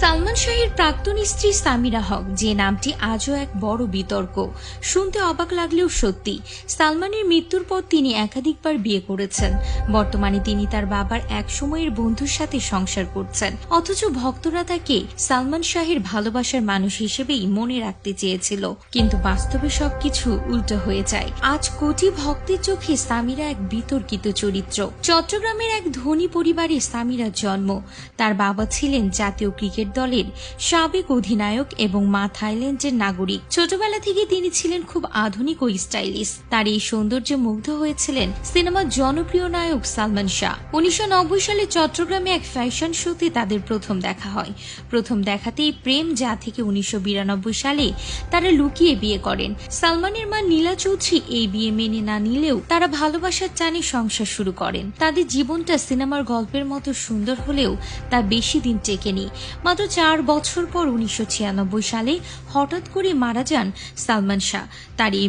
সালমান শাহের প্রাক্তন স্ত্রী সামিরা হক, যে নামটি আজও এক বড় বিতর্ক। শুনতে অবাক লাগলেও সত্যি, সালমানের মৃত্যুর পর তিনি একাধিকবার বিয়ে করেছেন। বর্তমানে তিনি তার বাবার এক সময়ের বন্ধুর সাথে সংসার করছেন। অথচ ভক্তরা তাকে সালমান শাহের ভালোবাসার মানুষ হিসেবেই মনে রাখতে চেয়েছিল। কিন্তু বাস্তবে সবকিছু উল্টো হয়ে যায়। আজ কোটি ভক্তের চোখে সামিরা এক বিতর্কিত চরিত্র। চট্টগ্রামের এক ধনী পরিবারে সামিরার জন্ম। তার বাবা ছিলেন জাতীয় ক্রিকেট দলের সাবেক অধিনায়ক এবং মা থাইল্যান্ডের নাগরিক। ছোটবেলা থেকে তিনি ছিলেন খুব আধুনিক ও স্টাইলিশ। তার এই সৌন্দর্যে মুগ্ধ হয়েছিলেন সিনেমার জনপ্রিয় নায়ক সালমান শাহ। উনিশশো সালে চট্টগ্রামে এক ফ্যাশন শোতে তাদের প্রথম দেখা হয়। প্রথম দেখাতেই প্রেম যা থেকে উনিশশো বিরানব্বই সালে তারা লুকিয়ে বিয়ে করেন। সালমানের মা নীলা চৌধুরী এই বিয়ে মেনে না নিলেও তারা ভালোবাসার টানে সংসার শুরু করেন। তাদের জীবনটা সিনেমার গল্পের মতো সুন্দর হলেও তা বেশি দিন টেকেনি। মাত্র চার বছর পর উনিশশো ছিয়ানব্বই সালে হঠাৎ করে মারা যান সালমান শাহ। তার এই